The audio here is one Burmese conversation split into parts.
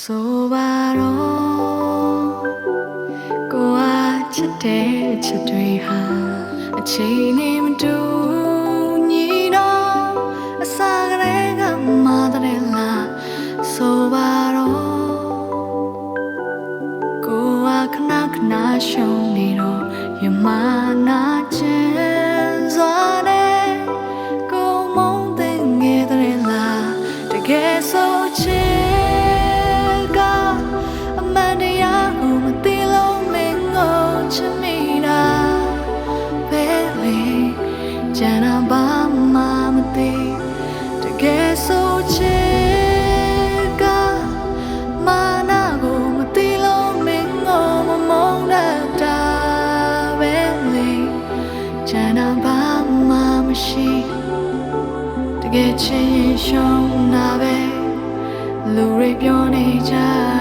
ဆိုပါတော့ကိုအားချစ်တဲ့ချစ်တွေဟာအချိန်နဲ့မတူ တကယ်ချင်းရင်ရှုံးတာပဲလူတွေပြောနေကြ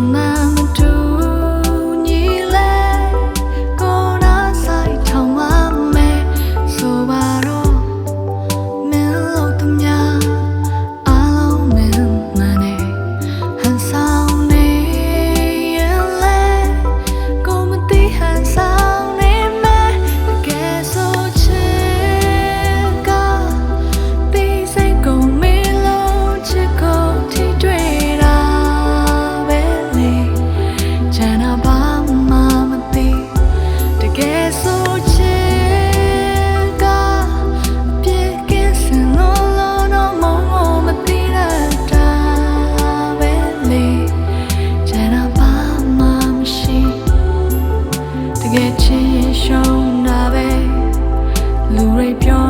慢 တကယ်ချင်းရှုံးတာပဲလူတွေပြော